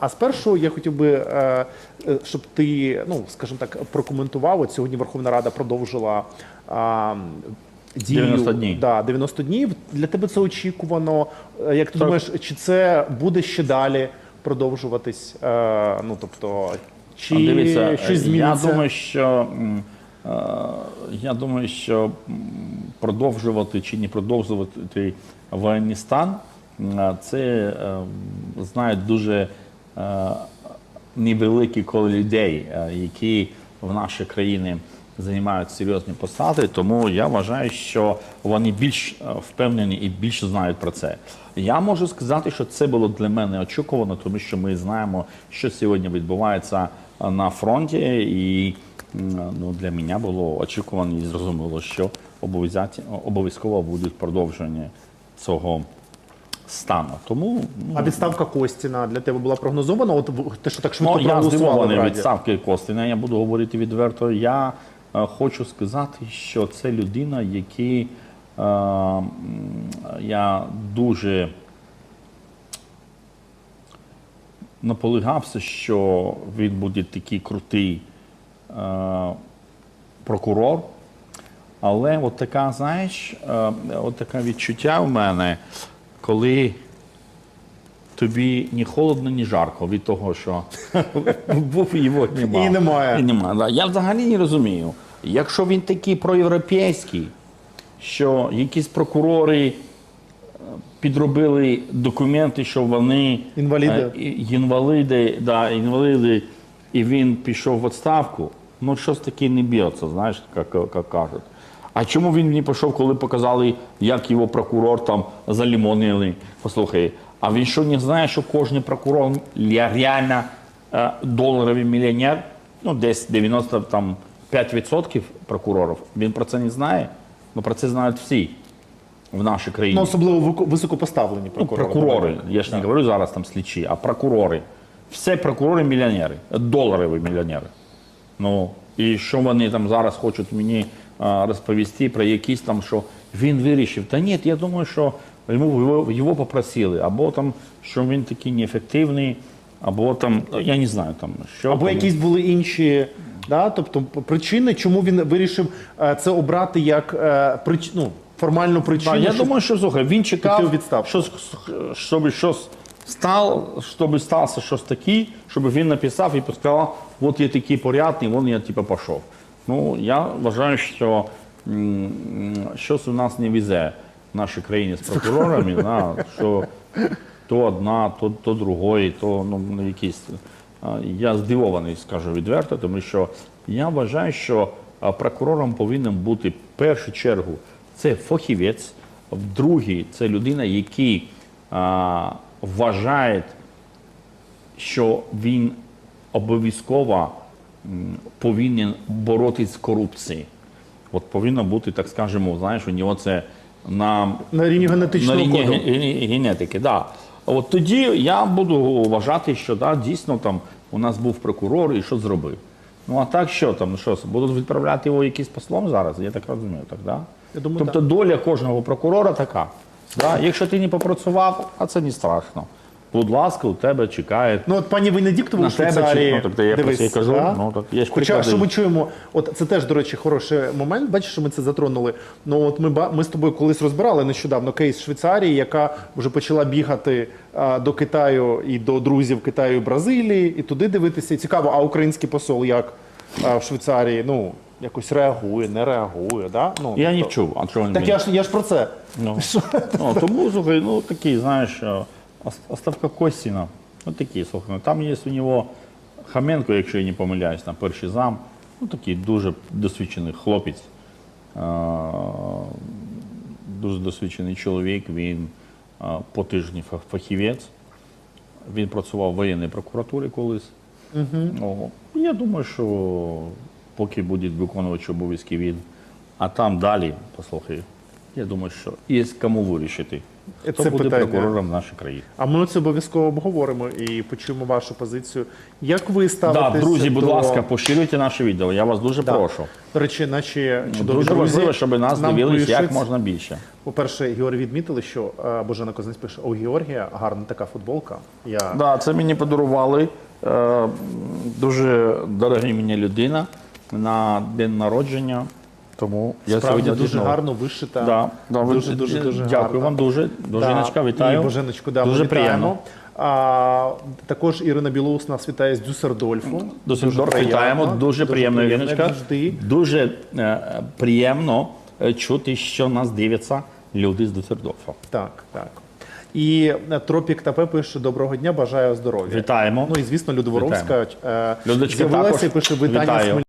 А спершу я хотів би, е, е, щоб ти, ну скажімо так, прокоментував. От сьогодні Верховна Рада продовжила а, дію 90 днів. Да, 90 днів. Для тебе це очікувано. Е, Як ти Так. думаєш, чи це буде ще далі продовжуватись? Е, ну тобто, чи А Дивіться, щось зміниться? Я думаю, що я думаю, що продовжувати чи не продовжувати воєнний стан, це знають дуже е, невеликі коло людей, е, які в нашій країні займають серйозні посади. Тому я вважаю, що вони більш е, впевнені і більше знають про це. Я можу сказати, що це було для мене очікувано, тому що ми знаємо, що сьогодні відбувається на фронті, і ну, для мене було очікувано і зрозуміло, що обов'язково будуть продовження цього стану. Тому ну, А відставка Костіна для тебе була прогнозована? От те, що так швидко Ну, я здивований відставки Костина. Я буду говорити відверто. Я е, хочу сказати, що це людина, який е, м, я дуже наполягався, що він буде такий крутий е, прокурор. Але от така, знаєш, е, от таке відчуття в мене, коли тобі ні холодно, ні жарко від того, що був його немає. І немає. І немає. Да. Я взагалі не розумію. Якщо він такий проєвропейський, що якісь прокурори е, підробили документи, що вони Інваліди. е, і- інваліди, да, інваліди, і він пішов в відставку, ну щось таке не б'ється, знаєш, як кажуть. А чому він не пішов, коли показали, як його прокурор там залімонили? Послухай, а він що не знає, що кожен прокурор реально е, доларовий мільйонер, ну десь 95% прокурорів, він про це не знає, ну про це знають всі в нашій країні. Ну, особливо високопоставлені Ну, прокурори. прокурори, я ж не говорю зараз там слідчі, а прокурори. Всі прокурори мільйонери, доларові мільйонери. Ну, і що вони там зараз хочуть мені розповісти про якісь там, що він вирішив. Та ні, я думаю, що йому його, попросили, або там, що він такий неефективний, або там, я не знаю, там, що. Або там. якісь були інші, да? тобто причини, чому він вирішив е, це обрати як е, прич... ну, формальну причину. Так, я щоб- думаю, що слухай, він чекав, відставку. що, щось стало, щоб стався щось таке, щоб він написав і сказав, от я такий порядний, вон я типу пішов. Ну, я вважаю, що щось у нас не везе в нашій країні з прокурорами, да, що то одна, то, то другої, то ну, якісь. Я здивований, скажу відверто, тому що я вважаю, що прокурором повинен бути в першу чергу це фахівець, в другій це людина, який а, вважає, що він обов'язково повинен боротися з корупцією. От повинно бути, так скажемо, знаєш, у нього це на На рівні генетичного на рівні коду. ге- ге- генетики, да. От тоді я буду вважати, що да, дійсно там у нас був прокурор і що зробив. Ну а так що там, ну, що будуть відправляти його якийсь послом зараз? Я так розумію, так да? Я думаю, тобто доля кожного прокурора така. Да? Якщо ти не попрацював, а це не страшно. Будь ласка, у тебе чекає. Ну, от пані Венедіктову тебе Швейцарії. ну, так я про це і кажу. да? Ну, так є ж Хоча, що ми чуємо, от це теж, до речі, хороший момент. Бачиш, що ми це затронули. Ну, от ми, ми з тобою колись розбирали нещодавно кейс Швейцарії, яка вже почала бігати а, до Китаю і до друзів Китаю і Бразилії, і туди дивитися. І цікаво, а український посол як а, в Швейцарії, ну, якось реагує, не реагує. Да? Ну, Я не тобто- чув, а чого він Так мені? я ж, я ж про це. Ну, ну, тому, слухай, ну такий, знаєш, е, Ос- Оставка Костіна, ну такий, слухай, ну, там є у нього Хаменко, якщо я не помиляюсь, на перший зам, ну такий дуже досвідчений хлопець, е, дуже досвідчений чоловік, він е, по тижні фах- фахівець, він працював в воєнній прокуратурі колись. Угу. Я думаю, що поки буде виконувати обов'язки він, а там далі, послухай, я думаю, що є кому вирішити. Хто це буде питання. прокурором в нашій країні? А ми це обов'язково обговоримо і почуємо вашу позицію. Як ви ставитеся Да, друзі, будь до... ласка, поширюйте наше відео. Я вас дуже Да. прошу. До речі, наші чудові Дуже друзі важливо, щоб нас нам дивились як можна більше. По-перше, Георгій відмітили, що е, Божена Козинець пише, у Георгія гарна така футболка. Я Да, це мені подарували. Е, дуже дорога мені людина на день народження. Тому я справді сьогодні дуже одягнув. гарно вишита. Да, да, ви- дуже, дуже, дуже Дякую гарно. вам дуже. Боженочка, Да, вітаю. І Боженочку, да, дуже вітаємо. приємно. А, також Ірина Білоус нас вітає з Дюссердольфу. Досить приємно, вітаємо. Дуже приємно, приємно, Іриночка. як завжди. Дуже е, приємно е, чути, що нас дивляться люди з Дюссельдорфа. Так, так. І е, Тропік ТП пише доброго дня, бажаю здоров'я. Вітаємо. Ну і звісно, Людоворовська е, Людочка з'явилася також і пише вітання вітаю. з